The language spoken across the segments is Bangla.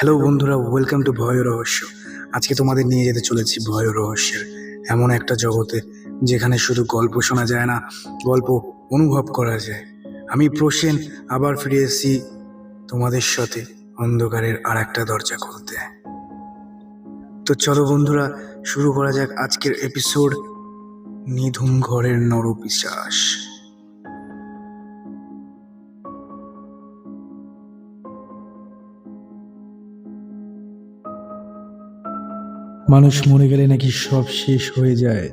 হ্যালো বন্ধুরা ওয়েলকাম টু ভয় রহস্য আজকে তোমাদের নিয়ে যেতে চলেছি ভয় রহস্যের এমন একটা জগতে, যেখানে শুধু গল্প শোনা যায় না, গল্প অনুভব করা যায়। আমি প্রসেন, আবার ফিরে এসেছি তোমাদের সাথে অন্ধকারের আর একটা দরজা খুলতে। তো চলো বন্ধুরা, শুরু করা যাক আজকের এপিসোড নিধুম ঘরের নরপিশ্বাস মানুষ মরে গেলে নাকি সব শেষ হয়ে যায়।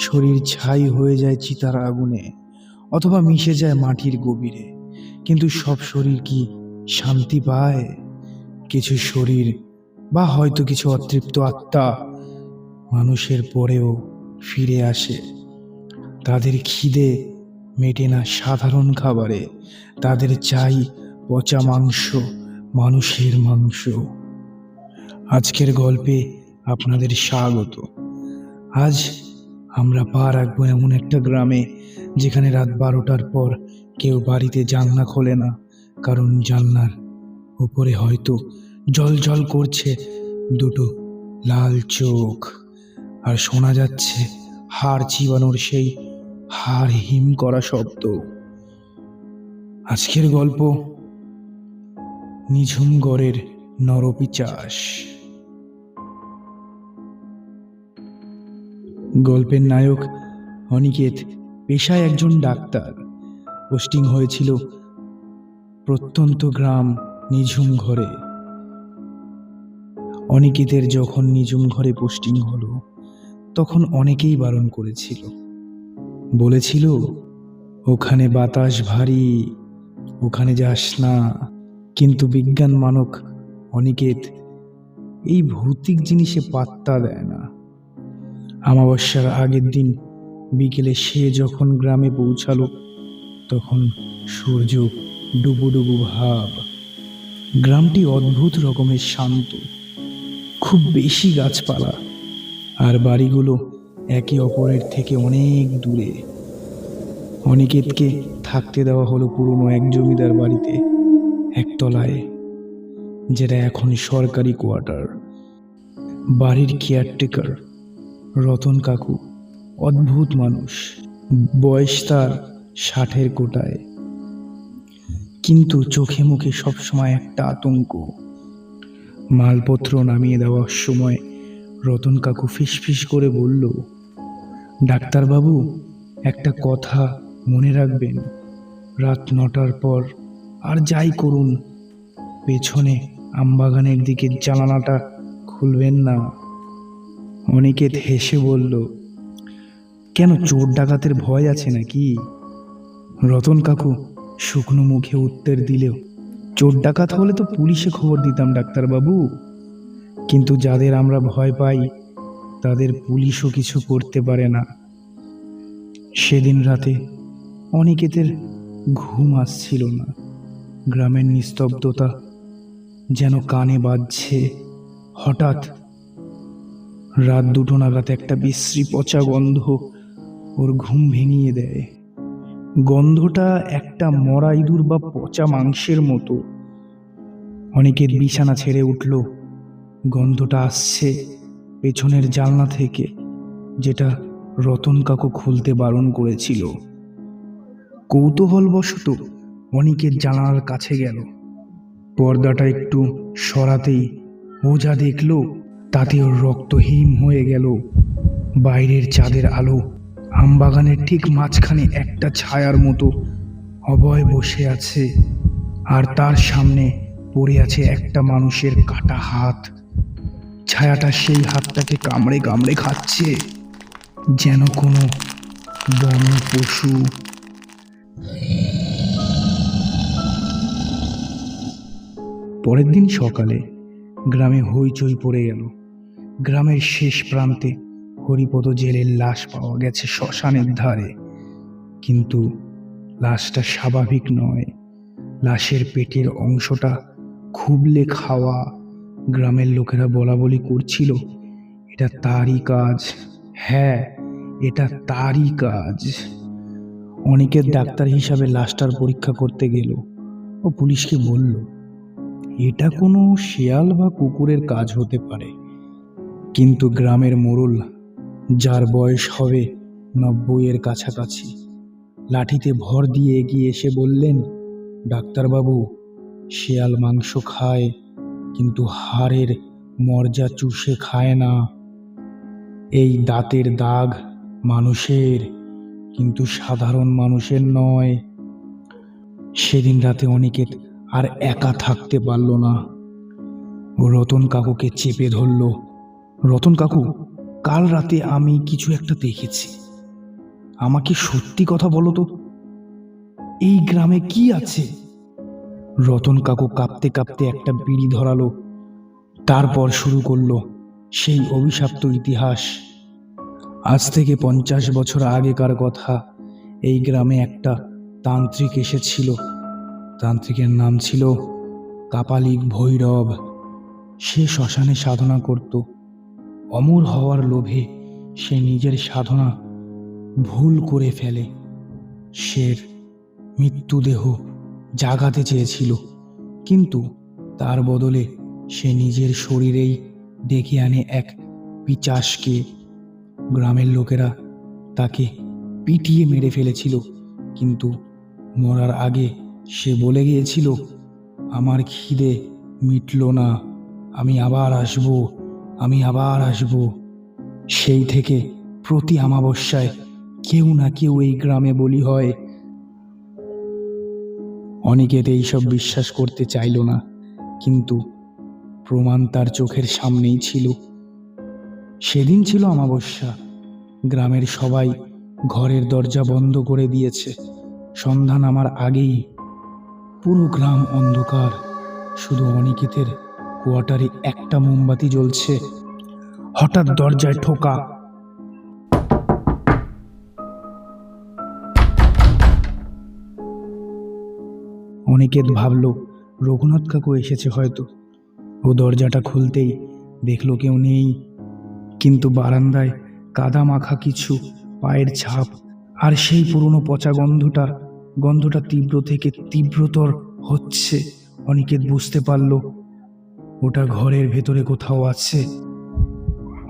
শরীর ছাই হয়ে যায় চিতার আগুনে, অথবা মিশে যায় মাটির গভীরে। কিন্তু সব শরীর কি শান্তি পায়? কিছু শরীর বা হয়তো কিছু অতৃপ্ত আত্মা মানুষের পরেও ফিরে আসে। তাদের খিদে মেটে না সাধারণ খাবারে, তাদের চাই পচা মাংস, মানুষের মাংস। আজকের গল্পে আপনাদের স্বাগত। আজ আমরা পা রাখব এমন একটা গ্রামে যেখানে রাত বারোটার পর কেউ বাড়িতে জানলা খোলে না, কারণ জানলার উপরে হয়তো জল জল করছে দুটো লাল চোখ। আর শোনা যাচ্ছে হাড় চিবানোর সেই হাড় হিম করা শব্দ। আজকের গল্প নিঝুম গড়ের নরপিচাস। গল্পের নায়ক অনিকেত পেশায় একজন ডাক্তার। পোস্টিং হয়েছিল প্রত্যন্ত গ্রাম নিঝুম ঘরে। অনিকেতের যখন নিঝুম ঘরে পোস্টিং হলো, তখন অনেকেই বারণ করেছিল। বলেছিল, ওখানে বাতাস ভারী, ওখানে যাস না। কিন্তু বিজ্ঞান মানক অনিকেত এই ভৌতিক জিনিসে পাত্তা দেয় না। আমাবস্যার আগের দিন বিকেলে সে যখন গ্রামে পৌঁছালো, তখন সূর্য ডুবু ডুবু ভাব। গ্রামটি অদ্ভুত রকমের শান্ত, খুব বেশি গাছপালা, আর বাড়িগুলো একে অপরের থেকে অনেক দূরে। অনিকেতকে থাকতে দেওয়া হলো পুরনো এক জমিদার বাড়িতে একতলায়, যেটা এখন সরকারি কোয়ার্টার। বাড়ির কেয়ারটেকার রতন কাকু, অদ্ভুত মানুষ, বয়স তার ষাটের কোটায়। কিন্তু চোখে মুখে সবসময় একটা আতঙ্ক। মালপত্র নামিয়ে দেওয়ার সময় রতন কাকু ফিসফিস করে বলল, ডাক্তারবাবু, একটা কথা মনে রাখবেন। রাত নটার পর আর যাই করুন, পেছনে আমবাগানের দিকে জানালাটা খুলবেন না। অনিকেত হেসে বলল, কেন চোর ডাকাতের ভয় আছে নাকি? রতন কাকু শুকনো মুখে উত্তর দিলেও চোর ডাকাত হলে তো পুলিশে খবর দিতাম, ডাক্তারবাবু। কিন্তু যাদের আমরা ভয় পাই, তাদের পুলিশও কিছু করতে পারে না। সেদিন রাতে অনিকেতের ঘুম আসছিল না। গ্রামের নিস্তব্ধতা যেন কানে বাজছে। হঠাৎ রাত দুটো নাগাদ একটা বিশ্রী পচা গন্ধ ওর ঘুম ভেঙিয়ে দেয়। গন্ধটা একটা মরা ইঁদুর বা পচা মাংসের মতো। অনেকের বিছানা ছেড়ে উঠল। গন্ধটা আসছে পেছনের জানলা থেকে, যেটা রতন কাকু খুলতে বারণ করেছিল। কৌতূহলবশত অনেকের জানালার কাছে গেল। পর্দাটা একটু সরাতেই ও যা দেখল তাতে ওর রক্ত হিম হয়ে গেল। বাইরের চাঁদের আলো, আমবাগানের ঠিক মাঝখানে একটা ছায়ার মতো অভয় বসে আছে আর তার সামনে পড়ে আছে একটা মানুষের কাটা হাত। ছায়াটা সেই হাতটাকে কামড়ে কামড়ে খাচ্ছে, যেন কোনো বন্য পশু। পরের দিন সকালে গ্রামে হইচই পড়ে গেল। গ্রামের শেষ প্রান্তে হরিপদ জেলের লাশ পাওয়া গেছে শ্মশানের ধারে। কিন্তু লাশটা স্বাভাবিক নয়। লাশের পেটের অংশটা খুবলে খাওয়া গ্রামের লোকেরা বলা বলি করছিল, এটা তারই কাজ। হ্যাঁ এটা তারই কাজ। অনেকের ডাক্তার হিসাবে লাশটার পরীক্ষা করতে গেল ও পুলিশকে বলল, এটা কোনো শিয়াল বা কুকুরের কাজ হতে পারে। কিন্তু গ্রামের মোড়ল যার বয়স হবে নব্বইয়ের কাছাকাছি, লাঠিতে ভর দিয়ে এগিয়ে এসে বললেন, ডাক্তারবাবু, শিয়াল মাংস খায়, কিন্তু হাড়ের মর্যা চুষে খায় না। এই দাঁতের দাগ মানুষের, কিন্তু সাধারণ মানুষের নয়। সেদিন রাতে অনিকেত আর একা থাকতে পারল না। রতন কাকুকে চেপে ধরল রতন কাকু, কাল রাতে আমি কিছু একটা দেখেছি। আমাকে সত্যি কথা বলো তো, এই গ্রামে কি আছে? রতন কাকু কাঁপতে কাঁপতে একটা বিড়ি ধরালো, তারপর শুরু করল সেই অভিশাপ্ত ইতিহাস। আজ থেকে পঞ্চাশ বছর আগেকার কথা, এই গ্রামে একটা তান্ত্রিক এসেছিল। তান্ত্রিকের নাম ছিল কাপালিক ভৈরব। সে শ্মশানে সাধনা করত। অমর হওয়ার লোভে সে নিজের সাধনা ভুল করে ফেলে। সে মৃত্যুদেহ জাগাতে চেয়েছিল, কিন্তু তার বদলে সে নিজের শরীরেই ডেকে আনে এক পিচাসকে। গ্রামের লোকেরা তাকে পিটিয়ে মেরে ফেলেছিল, কিন্তু মরার আগে সে বলে গিয়েছিল, আমার খিদে মিটল না, আমি আবার আসব। আমি আবার আসব। সেই থেকে প্রতি অমাবস্যায় কেউ না কেউ এই গ্রামে বলি হয়। অনিকেত এইসব বিশ্বাস করতে চাইল না, কিন্তু প্রমাণ তার চোখের সামনেই ছিল। সেদিন ছিল অমাবস্যা। গ্রামের সবাই ঘরের দরজা বন্ধ করে দিয়েছে। সন্ধান আমার আগেই। পুরো গ্রাম অন্ধকার। শুধু অনিকেতের কোয়ার্টারে একটা মোমবাতি জ্বলছে। হঠাৎ দরজায় ঠোকা। অনিকেত ভাবল, রঘুনাথ কাকু এসেছে হয়তো। ও দরজাটা খুলতেই দেখল কেউ নেই। কিন্তু বারান্দায় কাদা মাখা কিছু পায়ের ছাপ আর সেই পুরনো পচা গন্ধটা গন্ধটা তীব্র থেকে তীব্রতর হচ্ছে। অনিকেত বুঝতে পারল ওটা ঘরের ভেতরে কোথাও আছে।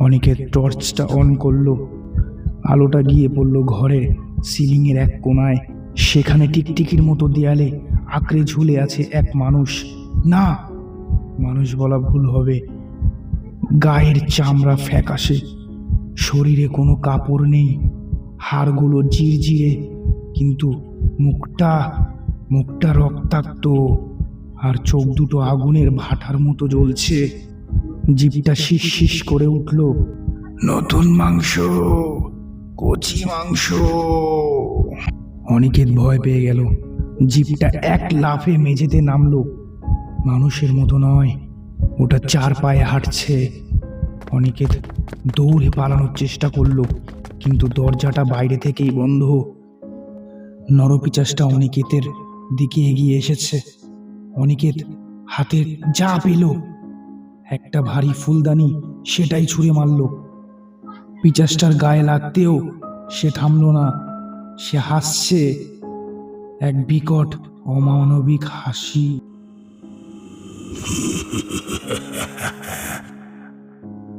অনিকেত টর্চটা অন করল, আলোটা গিয়ে পড়ল ঘরের সিলিংয়ের এক কোনায় সেখানে টিকটিকির মতো দেয়ালে আঁকড়ে ঝুলে আছে এক মানুষ। না, মানুষ বলা ভুল হবে। গায়ের চামড়া ফ্যাকাশে, শরীরে কোনো কাপড় নেই। হাড়গুলো জিরজিরে, কিন্তু মুখটা মুখটা রক্তাক্ত। আর চোখ দুটো আগুনের ভাটার মতো জ্বলছে। জিভটা শিস শিস করে উঠল। নতুন মাংস কচি মাংস। অনিকেত ভয় পেয়ে গেল। জিপটা এক লাফে মেঝেতে নামলো। মানুষের মতো নয় ওটা চার পায়ে হাঁটছে। অনিকেত দৌড়ে পালানোর চেষ্টা করল কিন্তু দরজাটা বাইরে থেকেই বন্ধ। নরপিচাসটা অনিকেতের দিকে এগিয়ে এসেছে। অনিকেত হাতে যা পেল, একটা ভারী ফুলদানি সেটাই ছুঁড়ে মারল। পিচাসটার গায়ে লাগতেও সে থামল না, সে হাসছে এক বিকট অমানবিক হাসি।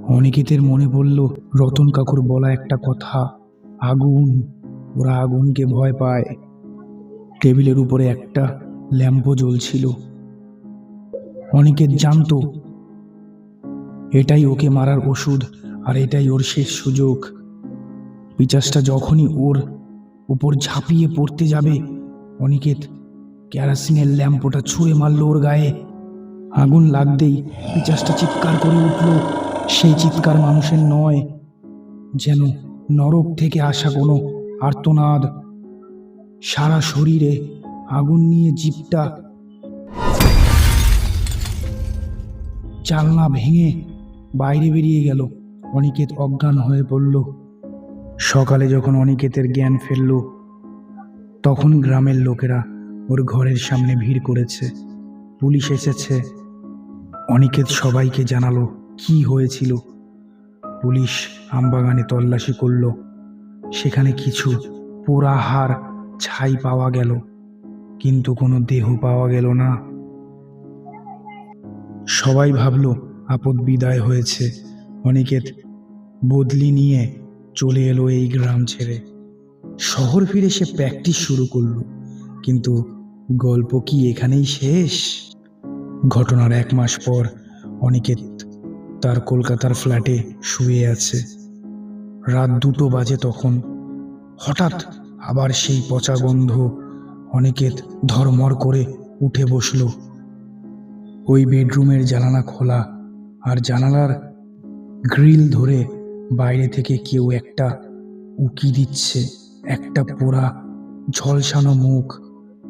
অনিকেতের মনে পড়ল, রতন কাকুর বলা একটা কথা, আগুন, ওরা আগুনকে ভয় পায়। টেবিলের উপরে একটা ল্যাম্পও জ্বলছিল। অনিকেত জানতো, এটাই ওকে মারার ওষুধ আর এটাই ওর শেষ সুযোগ। পিচাসটা যখনই ওর উপর ঝাঁপিয়ে পড়তে যাবে, অনিকেত কেরাসিনের ল্যাম্পটা ছুঁড়ে মারল ওর গায়ে। আগুন লাগতেই পিচাসটা চিৎকার করে উঠল। সেই চিৎকার মানুষের নয়, যেন নরক থেকে আসা কোনো আর্তনাদ। সারা শরীরে আগুন নিয়ে জিপটা জানলা ভেঙে বাইরে বেরিয়ে গেল। অনিকেত অজ্ঞান হয়ে পড়ল। সকালে যখন অনিকেতের জ্ঞান ফেলল তখন গ্রামের লোকেরা ওর ঘরের সামনে ভিড় করেছে। পুলিশ এসেছে। অনিকেত সবাইকে জানালো কি হয়েছিল। পুলিশ আমবাগানে তল্লাশি করল। সেখানে কিছু পোড়া হাড় ছাই পাওয়া গেল। কিন্তু কোনো দেহ পাওয়া গেল না। সবাই ভাবল, আপদ বিদায় হয়েছে। অনেকের বদলি নিয়ে চলে এলো এই গ্রাম ছেড়ে। শহর ফিরে সে প্র্যাকটিস শুরু করল, কিন্তু গল্প কি এখানেই শেষ? ঘটনার এক মাস পর অনিকেত তার কলকাতার ফ্ল্যাটে শুয়ে আছে। রাত দুটো বাজে তখন। হঠাৎ আবার সেই পচা গন্ধ অনিকেত ধরমর করে উঠে বসল। ওই বেডরুমের জানালা খোলা আর জানালার গ্রিল ধরে বাইরে থেকে কেউ একটা উকি দিচ্ছে। একটা পোড়া, ঝলসানো মুখ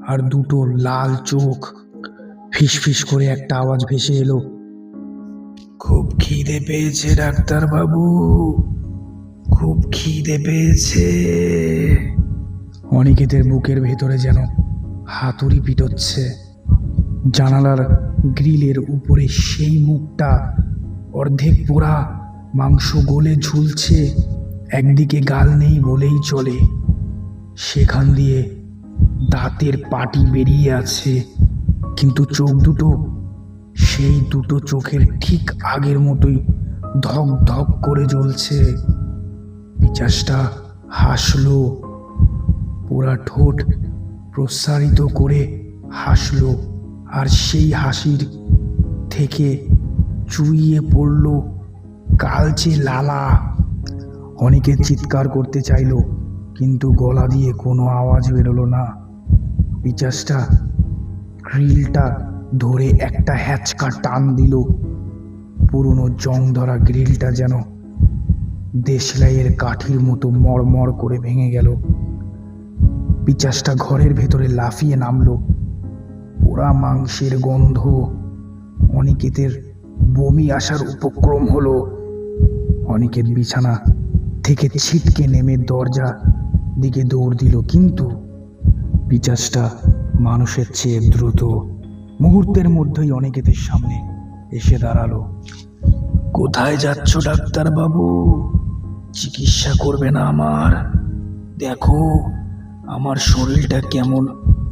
আর দুটো লাল চোখ। ফিসফিস করে একটা আওয়াজ ভেসে এলো, খুব খিদে পেয়েছে ডাক্তার বাবু খুব খিদে পেয়েছে। অনিকেতের বুকের ভেতরে যেন হাতুড়ি পিটোচ্ছে। জানালার গ্রিলের উপরে সেই মুখটা অর্ধেক পোড়া, মাংস গলে ঝুলছে, একদিকে গাল নেই বলেই চলে। সেখান দিয়ে দাঁতের পাটি বেরিয়ে আছে, কিন্তু চোখ দুটো, সেই দুটো চোখের ঠিক আগের মতোই ধক ধক করে জ্বলছে। পিচাসটা হাসলো, পোড়া ঠোঁট প্রসারিত করে হাসলো। আর সেই হাসির থেকে চুইয়ে পড়ল কালচে লালা। অনেকে চিৎকার করতে চাইলো, কিন্তু গলা দিয়ে কোনো আওয়াজ বেরোলো না। পিচাসটা গ্রিলটা ধরে একটা হ্যাচকা টান দিল। পুরনো জং ধরা গ্রিলটা যেন দেশলাইয়ের কাঠির মতো মড়মড় করে ভেঙে গেল। পিচাসটা ঘরের ভেতরে লাফিয়ে নামলো। পোড়া মাংসের গন্ধ। অনিকেতের বমি আসার উপক্রম হলো। অনিকেত বিছানা থেকে ছিটকে নেমে দরজা দিকে দৌড় দিল, কিন্তু পিচাসটা মানুষের চেয়ে দ্রুত। মুহূর্তের মধ্যেই অনিকেতের সামনে এসে দাঁড়াল। কোথায় যাচ্ছ ডাক্তার বাবু চিকিৎসা করবে না আমার। দেখো, আমার শরীরটা কেমন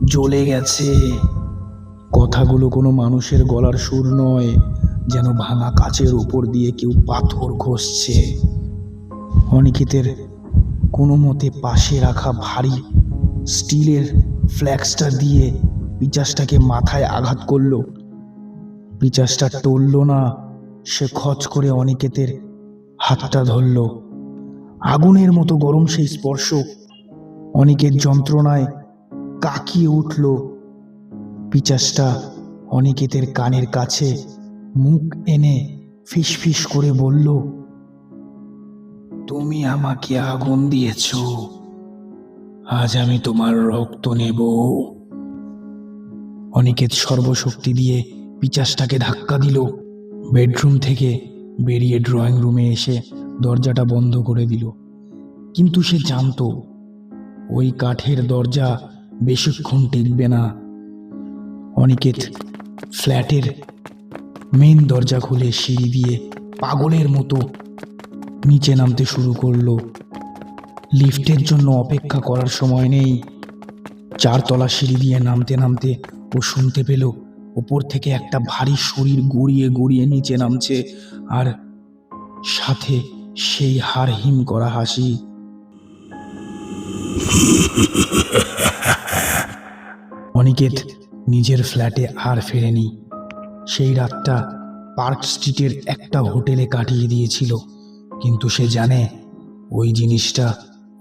জ্বলে গেছে। কথাগুলো কোনো মানুষের গলার সুর নয়, যেন ভাঙা কাচের উপর দিয়ে কেউ পাথর ঘষছে। অনিকেতের কোনো মতে পাশে রাখা ভারী স্টিলের ফ্ল্যাক্সটা দিয়ে পিচাসটাকে মাথায় আঘাত করল। পিচাসটা টলল না, সে খচ করে অনিকেতের হাতটা ধরল। আগুনের মতো গরম সেই স্পর্শ অনিকের যন্ত্রণায় কাকিয়ে উঠল। পিচাসটা অনিকেতের কানের কাছে মুখ এনে ফিসফিস করে বলল, তুমি আমাকে আগুন দিয়েছ। আজ আমি তোমার রক্ত নেব। অনিকেত সর্বশক্তি দিয়ে পিচাসটাকে ধাক্কা দিল। বেডরুম থেকে বেরিয়ে ড্রয়িং রুমে এসে দরজাটা বন্ধ করে দিল। কিন্তু সে জানতো, ওই কাঠের দরজা বেশিক্ষণ টিকবে না। অনিকেত ফ্ল্যাটের মেন দরজা খুলে সিঁড়ি দিয়ে পাগলের মতো নিচে নামতে শুরু করল। লিফটের জন্য অপেক্ষা করার সময় নেই। চারতলা সিঁড়ি দিয়ে নামতে নামতে ও শুনতে পেল, ওপর থেকে একটা ভারী শরীর গড়িয়ে গড়িয়ে নিচে নামছে আর সাথে সেই হাড় হিম করা হাসি। অনিকেত নিজের ফ্ল্যাটে আর ফেরেনি। সেই রাতটা পার্ক স্ট্রিটের একটা হোটেলে কাটিয়ে দিয়েছিল, কিন্তু সে জানে ওই জিনিসটা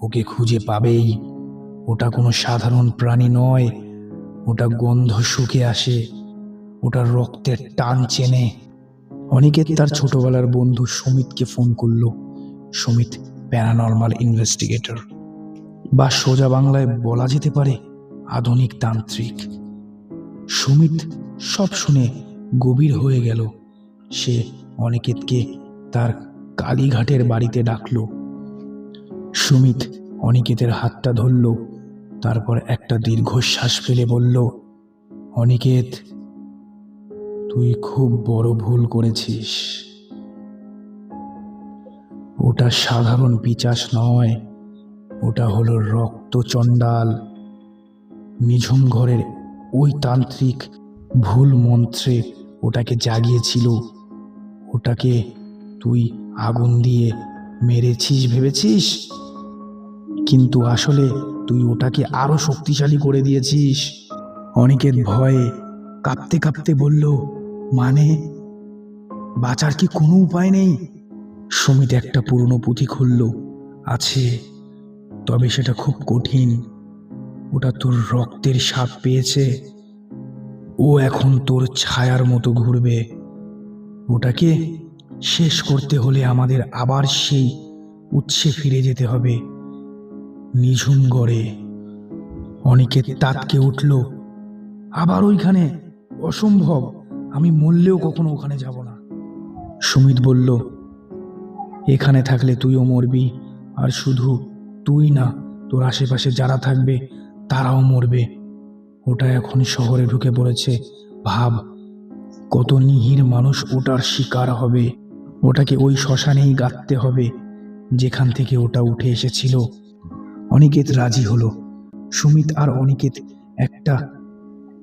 ওকে খুঁজে পাবেই। ওটা কোনো সাধারণ প্রাণী নয়, ওটা গন্ধ শুকে আসে, ওটা রক্তের টান চেনে। অনিকেত তার ছোটবেলার বন্ধু সুমিতকে ফোন করল, সুমিত প্যারানর্মাল ইনভেস্টিগেটর। বা সোজা বাংলায় বলা যেতে পারে আধুনিক তান্ত্রিক। সুমিত সব শুনে গভীর হয়ে গেল। সে অনিকেতকে তার কালীঘাটের বাড়িতে ডাকল। সুমিত অনিকেতের হাতটা ধরল, তারপর একটা দীর্ঘশ্বাস ফেলে বলল, অনিকেত, তুই খুব বড় ভুল করেছিস। ওটা সাধারণ পিচাস নয়, ওটা হলো রক্ত রক্তচণ্ডাল নিঝুম ঘরের ওই তান্ত্রিক ভুল মন্ত্রে ওটাকে জাগিয়েছিল। ওটাকে তুই আগুন দিয়ে মেরেছিস ভেবেছিস? কিন্তু আসলে তুই ওটাকে আরও শক্তিশালী করে দিয়েছিস। অনেকের ভয়ে কাঁপতে কাঁপতে বলল মানে বাঁচার কি কোনো উপায় নেই? সুমিত একটা পুরনো পুঁথি খুলল। আছে, তবে সেটা খুব কঠিন। ওটা তোর রক্তের সাপ পেয়েছে। ও এখন তোর ছায়ার মতো ঘুরবে। ওটাকে শেষ করতে হলে আমাদের আবার সেই উৎসে ফিরে যেতে হবে। নিঝুম গড়ে। অনেকে তাতকে উঠল, আবার ওইখানে? অসম্ভব। আমি মরলেও কখনো ওখানে যাব না। সুমিত বলল, এখানে থাকলে তুইও মরবি, আর শুধু তুই না, তোর আশেপাশে যারা থাকবে তারাও মরবে। ওটা এখন শহরে ঢুকে পড়েছে। ভাব, কত নিহির মানুষ ওটার শিকার হবে। ওটাকে ওই শ্মশানেই গাঁথতে হবে, যেখান থেকে ওটা উঠে এসেছিল। অনিকেত রাজি হলো। সুমিত আর অনিকেত একটা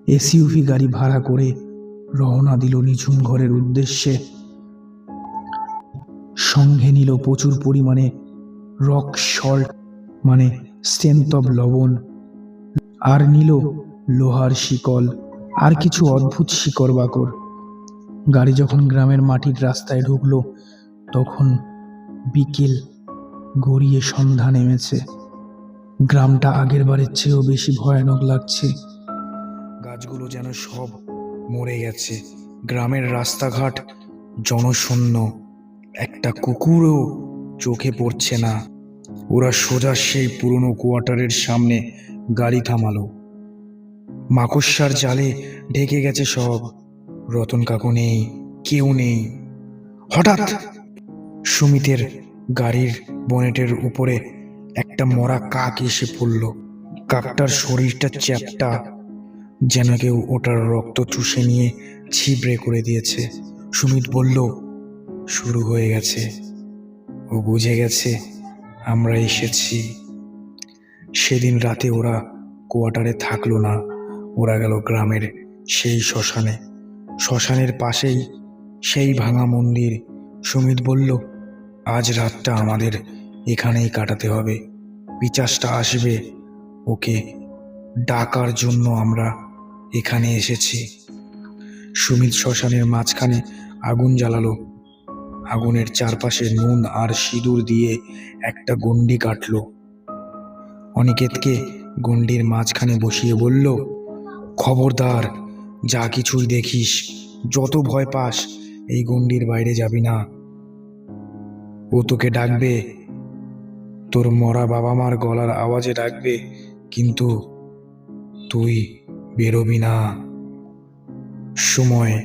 এসইউভি গাড়ি ভাড়া করে রওনা দিল নিঝুম ঘরের উদ্দেশ্যে। সঙ্গে নিল প্রচুর পরিমাণে রক সল্ট মানে অফ লবণ। আর নিল লোহার শিকল, আর কিছু অদ্ভুত শিকড় বাকর গাড়ি যখন গ্রামের মাটির রাস্তায় ঢুকলো, তখন বিকেল গড়িয়ে সন্ধ্যা নেমেছে। গ্রামটা আগের বারের চেয়েও বেশি ভয়ানক লাগছে। গাছগুলো যেন সব মরে গেছে। গ্রামের রাস্তাঘাট জনশূন্য। একটা কুকুরও চোখে পড়ছে না। ওরা সোজা সেই পুরনো কোয়ার্টারের সামনে গাড়ি থামালো। মাকড়সার জালে ঢেকে গেছে সব। রতন কাকু নেই, কেউ নেই। হঠাৎ সুমিতের গাড়ির বনেটের উপরে একটা মরা কাক এসে পড়ল। কাকটার শরীরটা চ্যাপটা, যেন কেউ ওটার রক্ত চুষে নিয়ে ছিবড়ে করে দিয়েছে। সুমিত বলল, শুরু হয়ে গেছে। ও বুঝে গেছে, আমরা এসেছি। সেদিন রাতে ওরা কোয়ার্টারে থাকল না। ওরা গেল গ্রামের সেই শ্মশানে। শ্মশানের পাশেই সেই ভাঙা মন্দির। সুমিত বলল, আজ রাতটা আমাদের এখানেই কাটাতে হবে। পিচাসটা আসবে। ওকে ডাকার জন্য আমরা এখানে এসেছি। সুমিত শ্মশানের মাঝখানে আগুন জ্বালালো। আগুনের চারপাশে নুন আর সিঁদুর দিয়ে একটা গণ্ডি কাটলো। অনিকেতকে গণ্ডির মাঝখানে বসিয়ে বলল, খবরদার, যা কিছুই দেখিস, যত ভয় পাস, এই গণ্ডির বাইরে যাবি না। ও তোকে ডাকবে, তোর মরা বাবা মার গলার আওয়াজে ডাকবে, কিন্তু তুই বেরোবি না। সময়,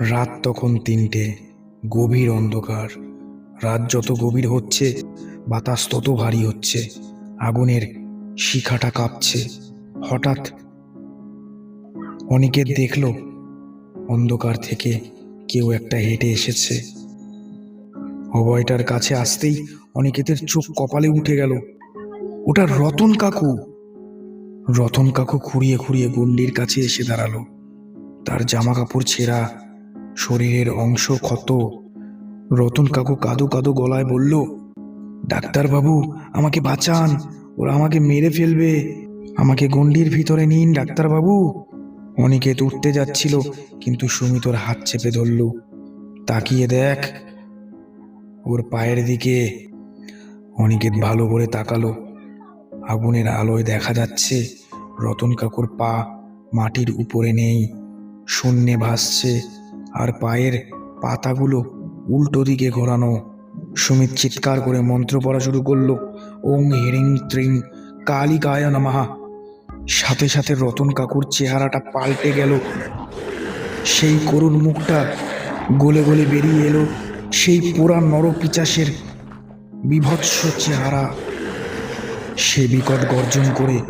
রাত তখন তিনটে, গভীর অন্ধকার। রাত যত গভীর হচ্ছে, বাতাস তত ভারী হচ্ছে। আগুনের শিখাটা কাঁপছে। হঠাৎ অনেকের দেখল, অন্ধকার থেকে কেউ একটা হেঁটে এসেছে। অভয়টার কাছে আসতেই অনিকেতের চোখ কপালে উঠে গেল। ওটা রতন কাকু। রতন কাকু খুঁড়িয়ে খুঁড়িয়ে গন্ডির কাছে এসে দাঁড়াল। তার জামা কাপড় ছেঁড়া শরীরের অংশ ক্ষত। রতন কাকু কাদো কাদো গলায় বলল ডাক্তারবাবু, আমাকে বাঁচান। ওরা আমাকে মেরে ফেলবে। আমাকে গন্ডির ভিতরে নিন, ডাক্তারবাবু। অনিকেত উঠতে যাচ্ছিল, কিন্তু সুমিত ওর হাত চেপে ধরল। তাকিয়ে দেখ, ওর পায়ের দিকে অনিকেত ভালো করে তাকালো। আগুনের আলোয় দেখা যাচ্ছে, রতন কাকুর পা মাটির উপরে নেই। শূন্যে ভাসছে, আর পায়ের পাতাগুলো উল্টো দিকে ঘোরানো। সুমিত চিৎকার করে মন্ত্র পড়া শুরু করল। ওং হিরিং ত্রিং কালী গায় নমাহা সাথে সাথে রতন কাকুর চেহারাটা পাল্টে গেল। সেই করুণ মুখটা গলে গলে বেরিয়ে এলো সেই পোড়া নরপিচাসের বিভৎস চেহারা। সে বিকট গর্জন করে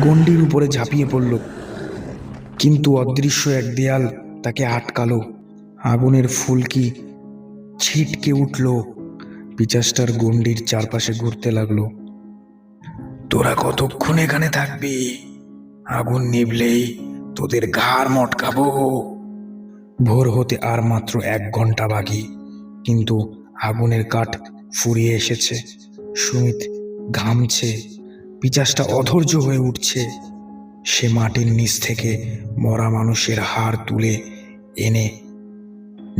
গণ্ডির উপরে ঝাঁপিয়ে পড়ল। কিন্তু অদৃশ্য এক দেয়াল তাকে আটকালো। আগুনের ফুলকি ছিটকে উঠল। পিচাসটার গণ্ডির চারপাশে ঘুরতে লাগল। তোরা কতক্ষণ এখানে থাকবি? আগুন নিভলেই তোদের ঘাড় মটকাবো। ভোর হতে আর মাত্র এক ঘণ্টা বাকি, কিন্তু আগুনের কাঠ ফুরিয়ে এসেছে। সুমিত ঘামছে, পিচাসটা অধৈর্য হয়ে উঠছে। সে মাটির নিচ থেকে মরা মানুষের হাড় তুলে এনে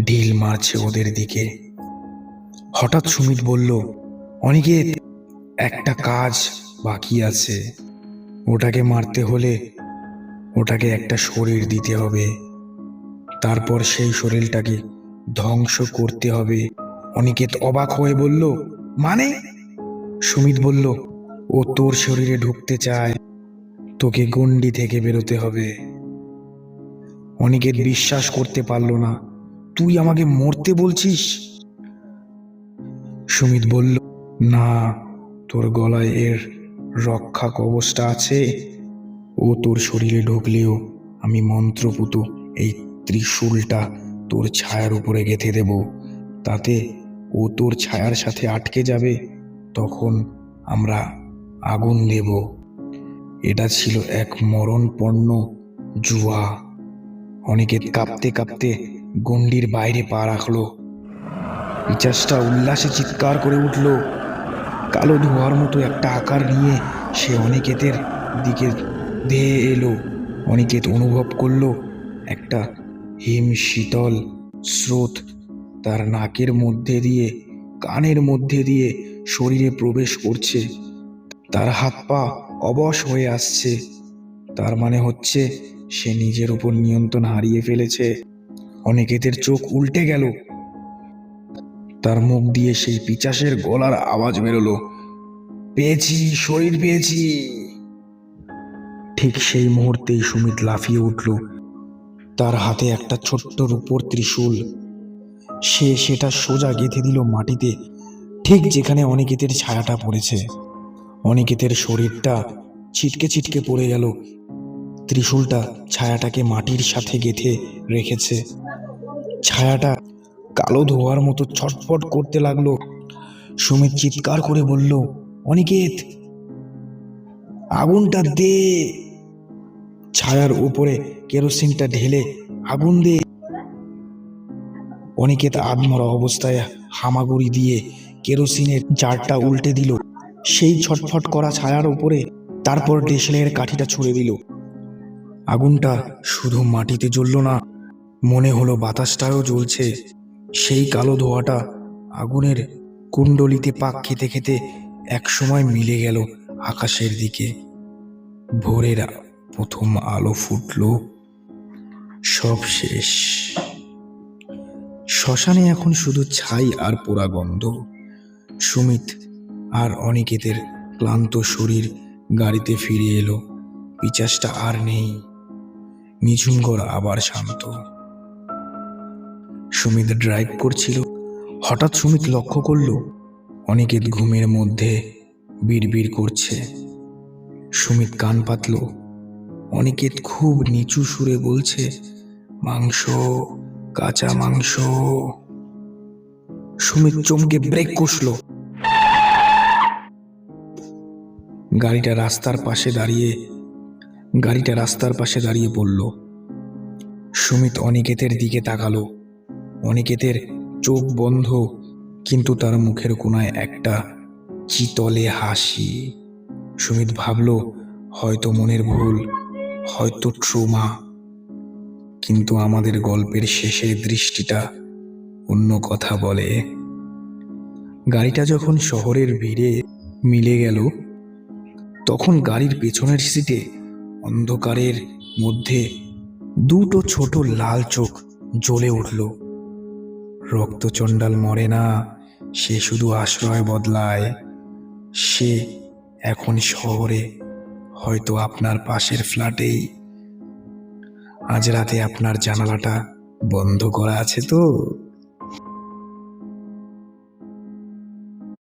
ঢিল মারছে ওদের দিকে। হঠাৎ সুমিত বলল, অনিকেত, একটা কাজ বাকি আছে। ওটাকে মারতে হলে ওটাকে একটা শরীর দিতে হবে। তারপর সেই শরীরটাকে ধ্বংস করতে হবে। অনিকেত অবাক হয়ে বলল মানে? সুমিত বলল, ও তোর শরীরে ঢুকতে চায়। তোকে গন্ডি থেকে বেরোতে হবে। অনিকেত বিশ্বাস করতে পারল না। তুই আমাকে মরতে বলছিস? সুমিত বলল, না, তোর গলায় এর রক্ষা কবচটা আছে। ও তোর শরীরে ঢুকলেও আমি মন্ত্রপুত এই ত্রিশূলটা তোর ছায়ার উপরে গেঁথে দেব। তাতে ও তোর ছায়ার সাথে আটকে যাবে, তখন আমরা আগুন দেব এটা ছিল এক মরণপণ্য জুয়া। অনেকে কাঁপতে কাঁপতে গন্ডির বাইরে পা রাখল। পিচাসটা উল্লাসে চিৎকার করে উঠল। কালো ধোয়ার মতো একটা আকার নিয়ে সে অনিকেতের দিকে ধেয়ে এলো। অনিকেত অনুভব করল একটা হিম শীতল স্রোত তার নাকের মধ্যে দিয়ে, কানের মধ্যে দিয়ে শরীরে প্রবেশ করছে। তার হাত পা অবশ হয়ে আসছে। তার মানে হচ্ছে সে নিজের উপর নিয়ন্ত্রণ হারিয়ে ফেলেছে। অনেকেদের চোখ উল্টে গেল। তার মুখ দিয়ে সেই পিচাসের গলার আওয়াজ বেরোলো। পেয়েছি, শরীর পেয়েছি। ঠিক সেই মুহূর্তেই সুমিত লাফিয়ে উঠল। তার হাতে একটা ছোট্ট রূপোর ত্রিশূল। সে সেটা সোজা গেঁথে দিল মাটিতে, ঠিক যেখানে অনিকেতের ছায়াটা পড়েছে। অনিকেতের শরীরটা ছিটকে ছিটকে পড়ে গেল। ত্রিশূলটা ছায়াটাকে মাটির সাথে গেঁথে রেখেছে। ছায়াটা কালো ধোয়ার মতো ছটফট করতে লাগল। সুমিত চিৎকার করে বলল, অনিকেত, আগুনটা দে। ছায়ার উপরে কেরোসিনটা ঢেলে আগুন দে। অনিকেত আদমরা অবস্থায় হামাগুড়ি দিয়ে কেরোসিনের জারটা উল্টে দিল। সেই ছটফট করা ছায়ার উপরে তারপর ডেসেলের কাঠিটা ছুঁড়ে দিল। আগুনটা শুধু মাটিতে জ্বলল না, মনে হলো বাতাসটাও জ্বলছে। সেই কালো ধোঁয়াটা আগুনের কুণ্ডলিতে পাক খেতে খেতে একসময় মিলে গেল আকাশের দিকে। ভোরের প্রথম আলো ফুটল। সব শেষ। শ্মশানে এখন শুধু ছাই আর পোড়া গন্ধ। সুমিত আর অনিকেতের ক্লান্ত শরীর গাড়িতে ফিরে এলো। পিচাসটা আর নেই। নিঝুমঘর আবার শান্ত। সুমিত ড্রাইভ করছিল। হঠাৎ সুমিত লক্ষ্য করল, অনিকেত ঘুমের মধ্যে বিড়বিড় করছে। সুমিত কান পাতল। অনিকেত খুব নিচু সুরে বলছে, মাংস, কাঁচা মাংস। সুমিত চমকে ব্রেক কষলো। গাড়িটা রাস্তার পাশে দাঁড়িয়ে গাড়িটা রাস্তার পাশে দাঁড়িয়ে পড়ল। সুমিত অনিকেতের দিকে তাকালো। অনিকেতের চোখ বন্ধ, কিন্তু তার মুখের কোনায় একটা চিতলে হাসি। সুমিত ভাবল, হয়তো মনের ভুল, হয়তো ট্রোমা, কিন্তু আমাদের গল্পের শেষের দৃষ্টিটা অন্য কথা বলে। গাড়িটা যখন শহরের ভিড়ে মিলে গেল, তখন গাড়ির পেছনের সিটে অন্ধকারের মধ্যে দুটো ছোট লাল চোখ জ্বলে উঠল। রক্তচণ্ডাল মরে না, সে শুধু আশ্রয় বদলায়। সে এখন শহরে, হয়তো আপনার পাশের ফ্ল্যাটেই। আজ রাতে আপনার জানালাটা বন্ধ করা আছে তো?